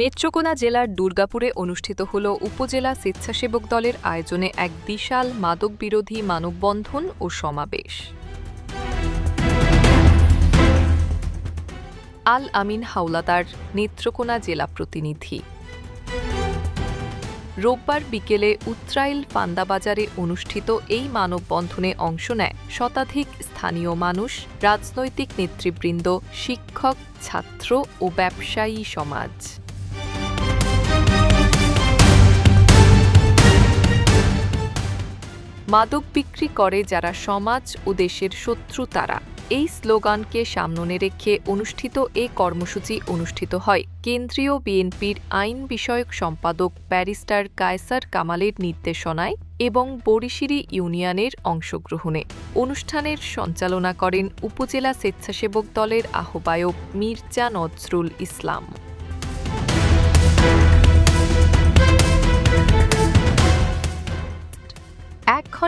নেত্রকোনা জেলার দুর্গাপুরে অনুষ্ঠিত হল উপজেলা স্বেচ্ছাসেবক দলের আয়োজনে এক বিশাল মাদক বিরোধী মানববন্ধন ও সমাবেশ। আল আমিন হাওলাদার নেত্রকোনা জেলা প্রতিনিধি। রোববার বিকেলে উত্রাইল পান্দাবাজারে অনুষ্ঠিত এই মানববন্ধনে অংশ নেয় শতাধিক স্থানীয় মানুষ, রাজনৈতিক নেতৃবৃন্দ, শিক্ষক, ছাত্র ও ব্যবসায়ী সমাজ। মাদক বিক্রি করে যারা সমাজ ও দেশের শত্রু তারা। এই স্লোগানকে সামনে রেখে অনুষ্ঠিত এ কর্মসূচি অনুষ্ঠিত হয়। কেন্দ্রীয় বিএনপির আইন বিষয়ক সম্পাদক ব্যারিস্টার কায়সার কামালের নির্দেশনায় এবং বরিশিরি ইউনিয়নের অংশগ্রহণে। অনুষ্ঠানের সঞ্চালনা করেন উপজেলা স্বেচ্ছাসেবক দলের আহ্বায়ক মির্জা নজরুল ইসলাম।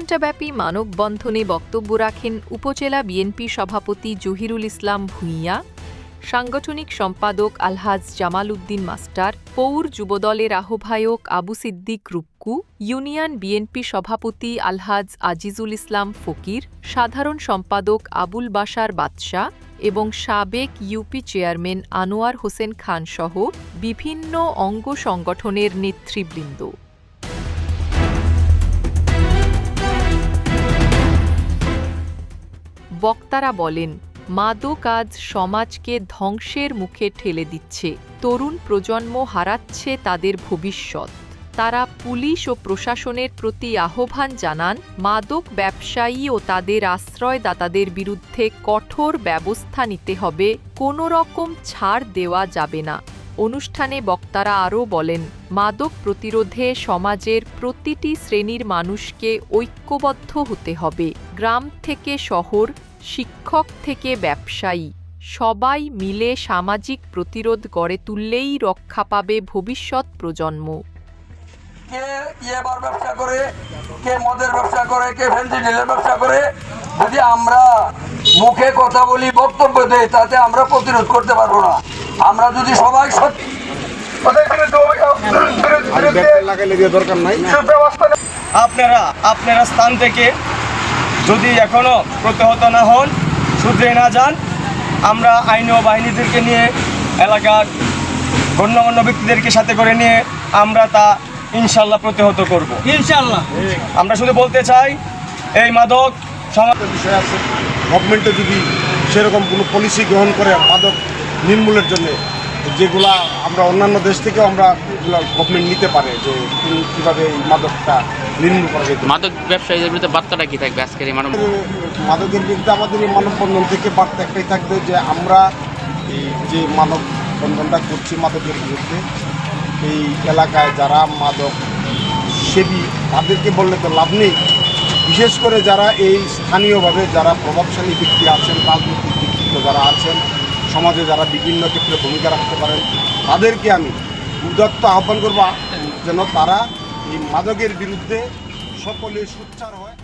ঘণ্টাব্যাপী মানববন্ধনে বক্তব্য রাখেন উপজেলা বিএনপি সভাপতি জহিরুল ইসলাম ভূঁইয়া, সাংগঠনিক সম্পাদক আলহাজ জামাল উদ্দিন মাস্টার, পৌর যুবদলের আহ্বায়ক আবু সিদ্দিক রুক্কু ইউনিয়ন বিএনপি সভাপতি আলহাজ আজিজুল ইসলাম ফকির, সাধারণ সম্পাদক আবুল বাশার বাদশাহ এবং সাবেক ইউপি চেয়ারম্যান আনোয়ার হোসেন খান সহ বিভিন্ন অঙ্গ সংগঠনের নেতৃবৃন্দ। বক্তারা বলেন, মাদক আজ সমাজকে ধ্বংসের মুখে ঠেলে দিচ্ছে। তরুণ প্রজন্ম হারাচ্ছে তাদের ভবিষ্যৎ। তারা পুলিশ ও প্রশাসনের প্রতি আহ্বান জানান, মাদক ব্যবসায়ী ও তাদের আশ্রয়দাতাদের বিরুদ্ধে কঠোর ব্যবস্থা নিতে হবে কোনো রকম ছাড় দেওয়া যাবে না। অনুষ্ঠানে বক্তারা আরও বলেন, মাদক প্রতিরোধে সমাজের প্রতিটি শ্রেণির মানুষকে ঐক্যবদ্ধ হতে হবে। গ্রাম থেকে শহর শিক্ষক থেকে ব্যবসায়ী। সবাই মিলে সামাজিক প্রতিরোধ গড়ে তুললেই রক্ষা পাবে ভবিষ্যৎ প্রজন্ম। কে ইয়েবার ব্যবসা করে কে মদের ব্যবসা করে কে ফেন্সিডিলের ব্যবসা করে যদি আমরা মুখে কথা বলি বক্তব্য দেই তাতে আমরা প্রতিরোধ করতে পারব না। আমরা যদি সবাই সত্যি আপনারা আপনারা স্থান থেকে যদি এখনও প্রতিহত না হন শুধরে না যান। আমরা আইন ও বাহিনীদেরকে নিয়ে এলাকার গণ্যমান্য ব্যক্তিদেরকে সাথে করে নিয়ে আমরা তা ইনশাল্লাহ প্রতিহত করব। ইনশাল্লাহ। আমরা শুধু বলতে চাই এই মাদক সমাজ বিষয় আছে গভর্নমেন্টে যদি সেরকম কোনো পলিসি গ্রহণ করে মাদক নির্মূলের জন্য যেগুলা আমরা অন্যান্য দেশ থেকেও আমরা গভর্নমেন্ট নিতে পারে যে কীভাবে এই মাদকটা নির্মূল করা যেতে মাদক ব্যবসায়ীদের বিরুদ্ধে বার্তাটা কি থাকবে আজকের এই মানব মাদকের বিরুদ্ধে আমাদের এই মানববন্ধন থেকে বার্তা একটাই থাকবে যে আমরা এই যে মানব বন্ধনটা করছি মাদকের বিরুদ্ধে এই এলাকায় যারা মাদক সেবী তাদেরকে বললে তো লাভ নেই। বিশেষ করে যারা এই স্থানীয়ভাবে যারা প্রভাবশালী ব্যক্তি আছেন রাজনৈতিক ব্যক্তিত্ব যারা আছেন সমাজে যারা বিভিন্ন ক্ষেত্রে ভূমিকা রাখতে পারেন, তাদেরকে আমি উদাত্ত আহ্বান করব যেন তারা এই মাদকের বিরুদ্ধে সকলে সোচ্চার হয়।